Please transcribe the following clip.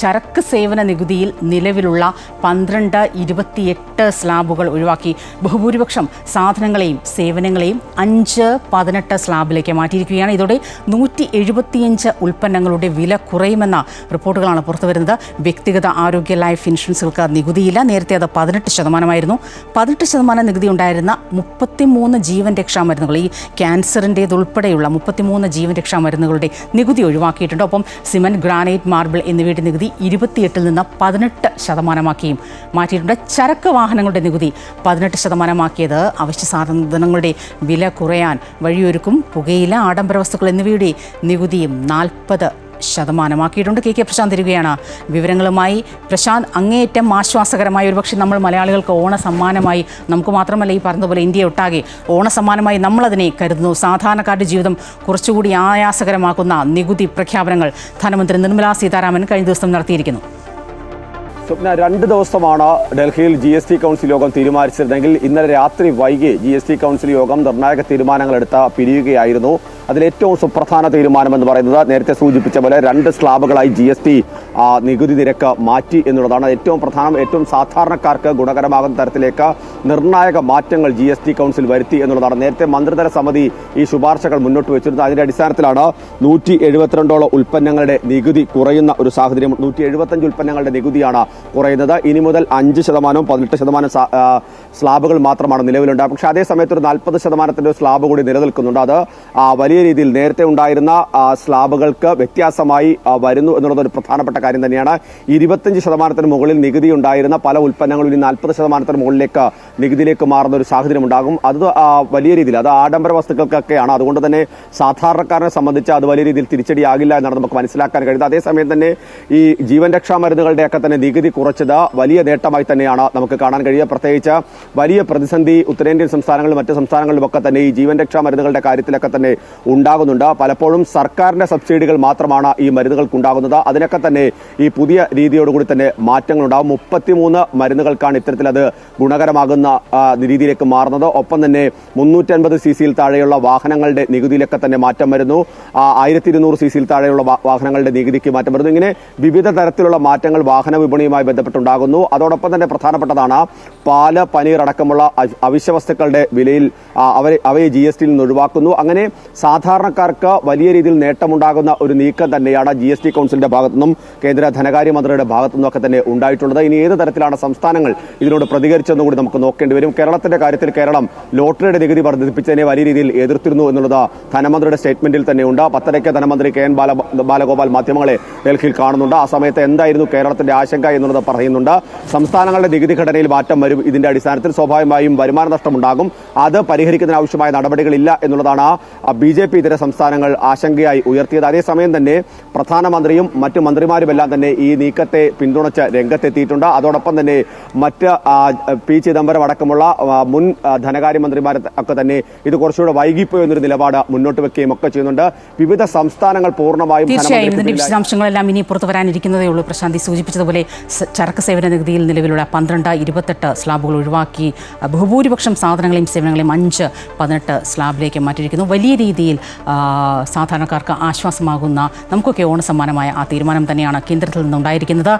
ചരക്ക് സേവന നികുതിയിൽ നിലവിലുള്ള പന്ത്രണ്ട് ഇരുപത്തിയെട്ട് സ്ലാബുകൾ ഒഴിവാക്കി. ബഹുഭൂരിപക്ഷം സാധനങ്ങളെയും സേവനങ്ങളെയും അഞ്ച് പതിനെട്ട് സ്ലാബിലേക്ക് മാറ്റിയിരിക്കുകയാണ്. ഇതോടെ നൂറ്റി എഴുപത്തിയഞ്ച് ഉൽപ്പന്നങ്ങളുടെ വില കുറയുമെന്ന റിപ്പോർട്ടുകളാണ് പുറത്തുവരുന്നത്. വ്യക്തിഗത ആരോഗ്യ ലൈഫ് ഇൻഷുറൻസുകൾക്ക് നികുതിയില്ല. നേരത്തെ അത് പതിനെട്ട് ശതമാനമായിരുന്നു. പതിനെട്ട് ശതമാനം നികുതി ഉണ്ടായിരുന്ന മുപ്പത്തിമൂന്ന് ജീവൻ രക്ഷാ മരുന്നുകൾ ഈ ക്യാൻസറിന്റേതുൾപ്പെടെയുള്ള മുപ്പത്തിമൂന്ന് ജീവൻ രക്ഷാ മരുന്നുകളുടെ നികുതി ഒഴിവാക്കിയിട്ടുണ്ട്. ഒപ്പം സിമന്റ് ഗ്രാനൈറ്റ് മാർബിൾ എന്നിവയുടെ നികുതി ഇരുപത്തിയെട്ടിൽ നിന്ന് പതിനെട്ട് ശതമാനമാക്കിയും മാറ്റിയിട്ടുണ്ട്. ചരക്ക് വാഹനങ്ങളുടെ നികുതി പതിനെട്ട് ശതമാനമാക്കിയത് അവശ്യ സാധനങ്ങളുടെ വില കുറയാൻ വഴിയൊരുക്കും. പുകയില ആഡംബര വസ്തുക്കൾ എന്നിവയുടെ നികുതിയും നാൽപ്പത് ശതമാനമാക്കിയിട്ടുണ്ട്. കെ കെ പ്രശാന്ത് തരികയാണ്. വിവരങ്ങളുമായി പ്രശാന്ത് അങ്ങേയറ്റം ആശ്വാസകരമായ ഒരുപക്ഷെ നമ്മൾ മലയാളികൾക്ക് ഓണ സമ്മാനമായി നമുക്ക് മാത്രമല്ല ഈ പറഞ്ഞതുപോലെ ഇന്ത്യ ഒട്ടാകെ ഓണ സമ്മാനമായി നമ്മളതിനെ കരുതുന്നു. സാധാരണക്കാരുടെ ജീവിതം കുറച്ചുകൂടി ആയാസകരമാക്കുന്ന നികുതി പ്രഖ്യാപനങ്ങൾ ധനമന്ത്രി നിർമ്മലാ സീതാരാമൻ കഴിഞ്ഞ ദിവസം നടത്തിയിരിക്കുന്നു. സ്വപ്ന രണ്ട് ദിവസമാണ് ഡൽഹിയിൽ ജി എസ് ടി കൗൺസിൽ യോഗം തീരുമാനിച്ചിരുന്നെങ്കിൽ ഇന്നലെ രാത്രി വൈകി ജി എസ് ടി കൗൺസിൽ യോഗം നിർണായക തീരുമാനങ്ങൾ തീരുമാനങ്ങളെടുത്ത് പിരിയുകയായിരുന്നു. അതിലേറ്റവും സുപ്രധാന തീരുമാനം എന്ന് പറയുന്നത് നേരത്തെ സൂചിപ്പിച്ച പോലെ രണ്ട് സ്ലാബുകളായി ജി എസ് ടി നികുതി നിരക്ക് മാറ്റി എന്നുള്ളതാണ് ഏറ്റവും പ്രധാനം ഏറ്റവും സാധാരണക്കാർക്ക് ഗുണകരമാകുന്ന തരത്തിലേക്ക് നിർണായക മാറ്റങ്ങൾ ജി എസ് ടി കൗൺസിൽ വരുത്തി എന്നുള്ളതാണ്. നേരത്തെ മന്ത്രിതല സമിതി ഈ ശുപാർശകൾ മുന്നോട്ട് വെച്ചിരുന്നത്. അതിന്റെ അടിസ്ഥാനത്തിലാണ് നൂറ്റി എഴുപത്തിരണ്ടോളം ഉൽപ്പന്നങ്ങളുടെ നികുതി കുറയുന്ന ഒരു സാഹചര്യം. നൂറ്റി എഴുപത്തഞ്ച് ഉൽപ്പന്നങ്ങളുടെ നികുതിയാണ് കുറയുന്നത്. ഇനി മുതൽ അഞ്ച് ശതമാനവും പതിനെട്ട് ശതമാനം സ്ലാബുകൾ മാത്രമാണ് നിലവിലുണ്ടാകുക പക്ഷെ അതേ സമയത്ത് ഒരു നാൽപ്പത് ശതമാനത്തിന്റെ ഒരു സ്ലാബ് കൂടി നിലനിൽക്കുന്നുണ്ട്. അത് വലിയ രീതിയിൽ നേരത്തെ ഉണ്ടായിരുന്ന സ്ലാബുകൾക്ക് വ്യത്യാസമായി വരുന്നു എന്നുള്ളത് ഒരു പ്രധാനപ്പെട്ട തന്നെയാണ്. ഇരുപത്തഞ്ച് ശതമാനത്തിന് മുകളിൽ നികുതി ഉണ്ടായിരുന്ന പല ഉൽപ്പന്നങ്ങളും ഇനി നാൽപ്പത് ശതമാനത്തിന് മുകളിലേക്ക് നികുതിയിലേക്ക് മാറുന്ന ഒരു സാഹചര്യം ഉണ്ടാകും. അത് വലിയ രീതിയിൽ അത് ആഡംബര വസ്തുക്കൾക്കൊക്കെയാണ്. അതുകൊണ്ട് തന്നെ സാധാരണക്കാരനെ സംബന്ധിച്ച് അത് വലിയ രീതിയിൽ തിരിച്ചടിയാകില്ല എന്നാണ് നമുക്ക് മനസ്സിലാക്കാൻ കഴിയുന്നത്. അതേസമയം തന്നെ ഈ ജീവൻ രക്ഷാ മരുന്നുകളുടെയൊക്കെ തന്നെ നികുതി കുറച്ചത് വലിയ നേട്ടമായി തന്നെയാണ് നമുക്ക് കാണാൻ കഴിയുക. പ്രത്യേകിച്ച് വലിയ പ്രതിസന്ധി ഉത്തരേന്ത്യൻ സംസ്ഥാനങ്ങളിലും മറ്റ് സംസ്ഥാനങ്ങളിലുമൊക്കെ തന്നെ ഈ ജീവൻ രക്ഷാ മരുന്നുകളുടെ കാര്യത്തിലൊക്കെ തന്നെ ഉണ്ടാകുന്നുണ്ട്. പലപ്പോഴും സർക്കാരിന്റെ സബ്സിഡികൾ മാത്രമാണ് ഈ മരുന്നുകൾക്ക് ഉണ്ടാകുന്നത് അതിനൊക്കെ തന്നെ ഈ പുതിയ രീതിയോടുകൂടി തന്നെ മാറ്റങ്ങൾ ഉണ്ടാകും മുപ്പത്തിമൂന്ന് മരുന്നുകൾക്കാണ് ഇത്തരത്തിൽ അത് ഗുണകരമാകുന്ന രീതിയിലേക്ക് മാറുന്നത്. ഒപ്പം തന്നെ മുന്നൂറ്റൻപത് സി സിയിൽ താഴെയുള്ള വാഹനങ്ങളുടെ നികുതിയിലൊക്കെ തന്നെ മാറ്റം വരുന്നു. ആയിരത്തി ഇരുന്നൂറ് സി സിയിൽ താഴെയുള്ള വാഹനങ്ങളുടെ നികുതിക്ക് മാറ്റം വരുന്നു. ഇങ്ങനെ വിവിധ തരത്തിലുള്ള മാറ്റങ്ങൾ വാഹന വിപണിയുമായി ബന്ധപ്പെട്ടുണ്ടാകുന്നു. അതോടൊപ്പം തന്നെ പ്രധാനപ്പെട്ടതാണ് പാൽ പനീർ അടക്കമുള്ള അവശ്യ വസ്തുക്കളുടെ വിലയിൽ അവരെ അവയെ ജി എസ് ടിയിൽ നിന്ന് ഒഴിവാക്കുന്നു. അങ്ങനെ സാധാരണക്കാർക്ക് വലിയ രീതിയിൽ നേട്ടമുണ്ടാകുന്ന ഒരു നീക്കം തന്നെയാണ് ജി എസ് ടി കൗൺസിലിന്റെ ഭാഗത്തുനിന്നും കേന്ദ്ര ധനകാര്യമന്ത്രിയുടെ ഭാഗത്തു നിന്നൊക്കെ തന്നെ ഉണ്ടായിട്ടുള്ളത്. ഇനി ഏത് തരത്തിലാണ് സംസ്ഥാനങ്ങൾ ഇതിനോട് പ്രതികരിച്ചെന്ന് കൂടി നമുക്ക് നോക്കേണ്ടി വരും. കേരളത്തിന്റെ കാര്യത്തിൽ കേരളം ലോട്ടറിയുടെ നികുതി വർദ്ധിപ്പിച്ചതിനെ വലിയ രീതിയിൽ എതിർത്തിരുന്നു എന്നുള്ളത് ധനമന്ത്രിയുടെ സ്റ്റേറ്റ്മെന്റിൽ തന്നെയുണ്ട് പത്തരയ്ക്ക് ധനമന്ത്രി കെ. എൻ. ബാല ബാലഗോപാൽ മാധ്യമങ്ങളെ ഡൽഹിയിൽ കാണുന്നുണ്ട്. ആ സമയത്ത് എന്തായിരുന്നു കേരളത്തിന്റെ ആശങ്ക എന്നുള്ളത് പറയുന്നുണ്ട്. സംസ്ഥാനങ്ങളുടെ നികുതി ഘടനയിൽ മാറ്റം വരും ഇതിന്റെ അടിസ്ഥാനത്തിൽ സ്വാഭാവികമായും വരുമാന നഷ്ടമുണ്ടാകും അത് പരിഹരിക്കുന്നതിന് ആവശ്യമായ നടപടികളില്ല എന്നുള്ളതാണ് ബി ജെ പി ഇതര സംസ്ഥാനങ്ങൾ ആശങ്കയായി ഉയർത്തിയത്. അതേസമയം തന്നെ പ്രധാനമന്ത്രിയും മറ്റു മന്ത്രിമാരുമെല്ലാം തന്നെ ഈ നീക്കത്തെ പിന്തുണച്ച് രംഗത്തെത്തിയിട്ടുണ്ട്. അതോടൊപ്പം തന്നെ മറ്റ് പി ചിദംബരം അടക്കമുള്ള മുൻ ധനകാര്യമന്ത്രിമാർ ഒക്കെ തന്നെ ഇത് കുറച്ചുകൂടെ വൈകിപ്പോയി എന്നൊരു നിലപാട് മുന്നോട്ട് വെക്കുകയും ഒക്കെ ചെയ്യുന്നുണ്ട്. വിവിധ സംസ്ഥാനങ്ങൾ പൂർണമായും തീർച്ചയായും. ഇതിന്റെ ധനമന്ത്രിക്ക് വിശദാംശങ്ങളെല്ലാം ഇനി പുറത്തു വരാനിരിക്കുന്നതേ ഉള്ളൂ. പ്രശാന്തി സൂചിപ്പിച്ചതുപോലെ ചരക്ക് സേവന നികുതിയിൽ നിലവിലുള്ള പന്ത്രണ്ട് ഇരുപത്തെട്ട് സ്ലാബുകൾ ഒഴിവാക്കി. ബഹുഭൂരിപക്ഷം സാധനങ്ങളെയും സേവനങ്ങളെയും അഞ്ച് പതിനെട്ട് സ്ലാബിലേക്ക് മാറ്റിയിരിക്കുന്നു. വലിയ രീതിയിൽ സാധാരണക്കാർക്ക് ആശ്വാസമാകുന്ന നമുക്കൊക്കെ ഓണസമ്മാനമായ ആ തീരുമാനം തന്നെയാണ് കേന്ദ്രത്തിൽ നിന്നുണ്ടായിരിക്കുന്നത്